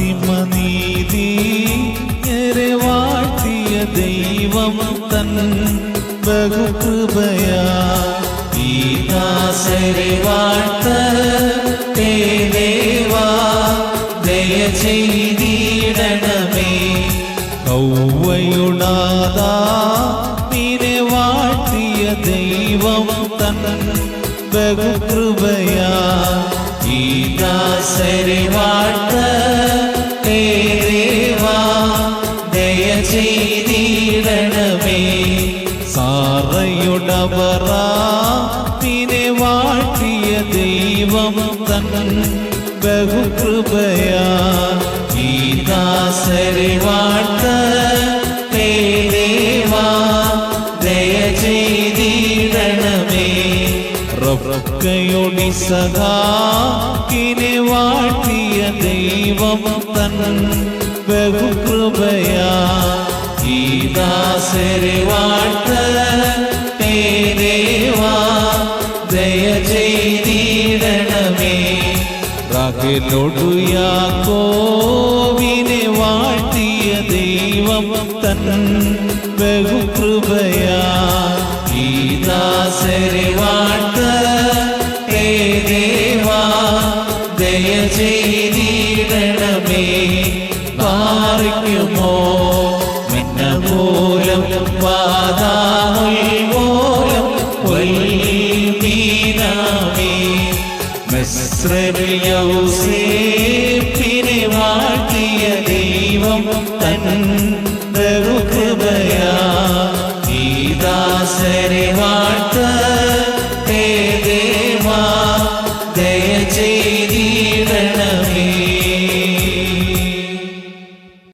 നീതിയരെ വാഴ്ത്തിയ ദൈവം തൻ ബഹുകൃപയാ. ഈ വാഴ്ത്ത ദേവാ ദയ ചെയ്തിടണമേ. കൗവയുടാതാ നിന്നെ വാഴ്ത്തിയ ദൈവം തൻ ബഹുകൃപയാ. ഈ ദാസരെ വാഴ്ത്ത ദൈവം തൻ ബഹുകൃപയാ. ഈ ദാസരെ വാഴ്ത്ത ദേവാ ദയ ചെയ്തിടണമേ. റബ്ബക്കയൊടി സഖാക്കിനെ വാഴ്ത്തിയ ദൈവം തൻ ബഹുകൃപയാ. ഈ ദാസരെ വാഴ്ത്ത റകലൊടു കോവിനെ വാഴ്ത്തിയ ദൈവം തൻ ബഹുകൃപയാ. ഗീതാസരെ വാഴ്ത്ത ദേവാ ദയ ചെയ്തിടണമേ. പാറിക്കുമോ? മിന്ന പോലും വാതാമുൽ വാഴ്ത്തിയ ദൈവം തൻ ബഹുകൃപയാ